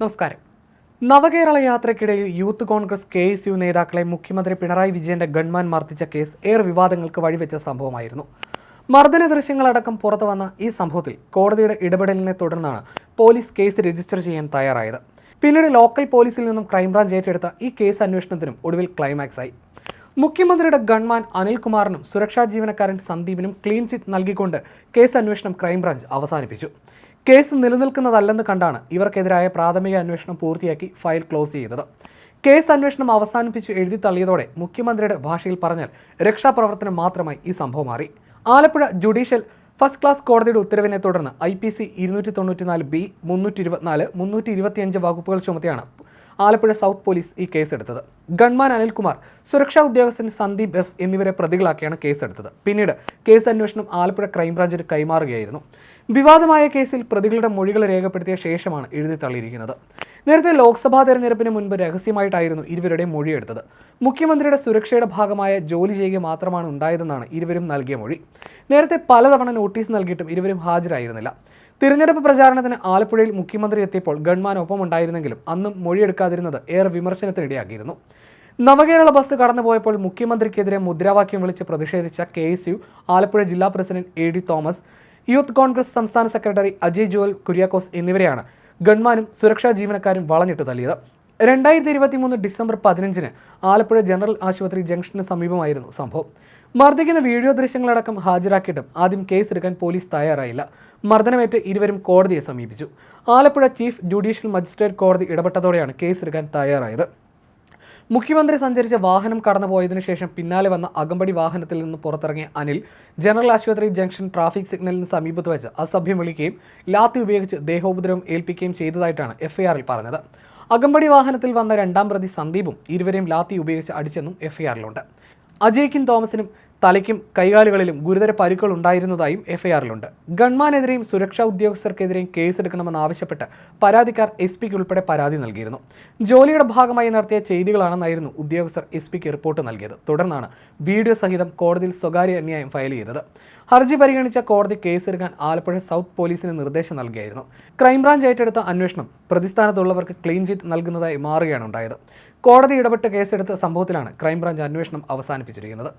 നമസ്കാരം. നവകേരള യാത്രയ്ക്കിടയിൽ youth Congress K S U നേതാക്കളെ മുഖ്യമന്ത്രി പിണറായി വിജയന്റെ ഗൺമാൻ മർദ്ദിച്ച കേസ് ഏറെ വിവാദങ്ങൾക്ക് വഴിവെച്ച സംഭവമായിരുന്നു. മർദ്ദന ദൃശ്യങ്ങളടക്കം പുറത്തു വന്ന ഈ സംഭവത്തിൽ കോടതിയുടെ ഇടപെടലിനെ തുടർന്നാണ് പോലീസ് കേസ് രജിസ്റ്റർ ചെയ്യാൻ തയ്യാറായത്. പിന്നീട് ലോക്കൽ പോലീസിൽ നിന്നും ക്രൈംബ്രാഞ്ച് ഏറ്റെടുത്ത ഈ കേസ് അന്വേഷണത്തിനും ഒടുവിൽ ക്ലൈമാക്സ് ആയി മുഖ്യമന്ത്രിയുടെ ഗൺമാൻ അനിൽകുമാറിനും സുരക്ഷാ ജീവനക്കാരൻ സന്ദീപിനും ക്ലീൻ ചിറ്റ് നൽകിക്കൊണ്ട് കേസ് അന്വേഷണം ക്രൈംബ്രാഞ്ച് അവസാനിപ്പിച്ചു. കേസ് നിലനിൽക്കുന്നതല്ലെന്ന് കണ്ടാണ് ഇവർക്കെതിരായ പ്രാഥമിക അന്വേഷണം പൂർത്തിയാക്കി ഫയൽ ക്ലോസ് ചെയ്തത്. കേസ് അന്വേഷണം അവസാനിപ്പിച്ച് എഴുതി തള്ളിയതോടെ മുഖ്യമന്ത്രിയുടെ ഭാഷയിൽ പറഞ്ഞാൽ രക്ഷാപ്രവർത്തനം മാത്രമായി ഈ സംഭവം മാറി. ആലപ്പുഴ ജുഡീഷ്യൽ ഫസ്റ്റ് ക്ലാസ് കോടതിയുടെ ഉത്തരവിനെ തുടർന്ന് ഐ പി സി ഇരുന്നൂറ്റി തൊണ്ണൂറ്റിനാല് ബി മുന്നൂറ്റി ഇരുപത്തിനാല് മുന്നൂറ്റി ഇരുപത്തിയഞ്ച് വകുപ്പുകൾ ചുമത്തിയാണ് ആലപ്പുഴ സൗത്ത് പോലീസ് ഈ കേസെടുത്തത്. ഗൺമാൻ അനിൽകുമാർ സുരക്ഷാ ഉദ്യോഗസ്ഥൻ സന്ദീപ് എസ് എന്നിവരെ പ്രതികളാക്കിയാണ് കേസെടുത്തത്. പിന്നീട് കേസ് അന്വേഷണം ആലപ്പുഴ ക്രൈംബ്രാഞ്ചിന് കൈമാറുകയായിരുന്നു. വിവാദമായ കേസിൽ പ്രതികളുടെ മൊഴികൾ രേഖപ്പെടുത്തിയ ശേഷമാണ് എഴുതി തള്ളിയിരിക്കുന്നത്. നേരത്തെ ലോക്സഭാ തെരഞ്ഞെടുപ്പിന് മുൻപ് രഹസ്യമായിട്ടായിരുന്നു ഇരുവരുടെയും മൊഴിയെടുത്തത്. മുഖ്യമന്ത്രിയുടെ സുരക്ഷയുടെ ഭാഗമായ ജോലി ചെയ്യുക മാത്രമാണ് ഉണ്ടായതെന്നാണ് ഇരുവരും നൽകിയ മൊഴി. നേരത്തെ പലതവണ നോട്ടീസ് നൽകിയിട്ടും ഇരുവരും ഹാജരായിരുന്നില്ല. തിരഞ്ഞെടുപ്പ് പ്രചാരണത്തിന് ആലപ്പുഴയിൽ മുഖ്യമന്ത്രി എത്തിയപ്പോൾ ഗൺമാൻ ഒപ്പം ഉണ്ടായിരുന്നെങ്കിലും അന്നും മൊഴിയെടുക്കാതിരുന്നത് ഏറെ വിമർശനത്തിനിടയാക്കിയിരുന്നു. നവകേരള ബസ് കടന്നുപോയപ്പോൾ മുഖ്യമന്ത്രിക്കെതിരെ മുദ്രാവാക്യം വിളിച്ച് പ്രതിഷേധിച്ച കെ എസ് യു ആലപ്പുഴ ജില്ലാ president A D Thomas youth Congress സംസ്ഥാന സെക്രട്ടറി അജയ് ജോൽ കുര്യാക്കോസ് എന്നിവരെയാണ് ഗൺമാനും സുരക്ഷാ ജീവനക്കാരും വളഞ്ഞിട്ട് തല്ലിയത് രണ്ടായിരത്തി ഇരുപത്തി മൂന്ന് ഡിസംബർ പതിനഞ്ചിന് ആലപ്പുഴ ജനറൽ ആശുപത്രി ജംഗ്ഷന് സമീപമായിരുന്നു സംഭവം. മർദ്ദിക്കുന്ന വീഡിയോ ദൃശ്യങ്ങളടക്കം ഹാജരാക്കിയിട്ടും ആദ്യം കേസെടുക്കാൻ പോലീസ് തയ്യാറായില്ല. മർദ്ദനമേറ്റ് ഇരുവരും കോടതിയെ സമീപിച്ചു. ആലപ്പുഴ ചീഫ് ജുഡീഷ്യൽ മജിസ്ട്രേറ്റ് കോടതി ഇടപെട്ടതോടെയാണ് കേസെടുക്കാൻ തയ്യാറായത്. മുഖ്യമന്ത്രി സഞ്ചരിച്ച വാഹനം കടന്നുപോയതിനു ശേഷം പിന്നാലെ വന്ന അകമ്പടി വാഹനത്തിൽ നിന്ന് പുറത്തിറങ്ങിയ അനിൽ ജനറൽ ആശുപത്രി ജംഗ്ഷൻ ട്രാഫിക് സിഗ്നലിന് സമീപത്ത് വെച്ച് അസഭ്യം വിളിക്കുകയും ലാത്തി ഉപയോഗിച്ച് ദേഹോപദ്രവം ഏൽപ്പിക്കുകയും ചെയ്തതായിട്ടാണ് എഫ്ഐആറിൽ പറഞ്ഞത്. അകമ്പടി വാഹനത്തിൽ വന്ന രണ്ടാം പ്രതി സന്ദീപും ഇരുവരെയും ലാത്തി ഉപയോഗിച്ച് അടിച്ചെന്നും എഫ്ഐആറിലുണ്ട്. അജയ്ക്കും തോമസിനും തലയ്ക്കും കൈകാലുകളിലും ഗുരുതര പരിക്കുകൾ ഉണ്ടായിരുന്നതായും എഫ്ഐആറിലുണ്ട്. ഗൺമാനെതിരെയും സുരക്ഷാ ഉദ്യോഗസ്ഥർക്കെതിരെയും കേസെടുക്കണമെന്നാവശ്യപ്പെട്ട് പരാതിക്കാർ എസ് പിക്ക് ഉൾപ്പെടെ പരാതി നൽകിയിരുന്നു. ജോലിയുടെ ഭാഗമായി നടത്തിയ ചെയ്തികളാണെന്നായിരുന്നു ഉദ്യോഗസ്ഥർ എസ് പിക്ക് റിപ്പോർട്ട് നൽകിയത്. തുടർന്നാണ് വീഡിയോ സഹിതം കോടതിയിൽ സ്വകാര്യ അന്യായം ഫയൽ ചെയ്തത്. ഹർജി പരിഗണിച്ച കോടതി കേസെടുക്കാൻ ആലപ്പുഴ സൗത്ത് പോലീസിന് നിർദ്ദേശം നൽകിയായിരുന്നു. ക്രൈംബ്രാഞ്ച് ഏറ്റെടുത്ത അന്വേഷണം പ്രതിസ്ഥാനത്തുള്ളവർക്ക് ക്ലീൻ ചിറ്റ് നൽകുന്നതായി മാറുകയാണ് ഉണ്ടായത്. കോടതി ഇടപെട്ട് കേസെടുത്ത സംഭവത്തിലാണ് ക്രൈംബ്രാഞ്ച് അന്വേഷണം അവസാനിപ്പിച്ചിരിക്കുന്നത്.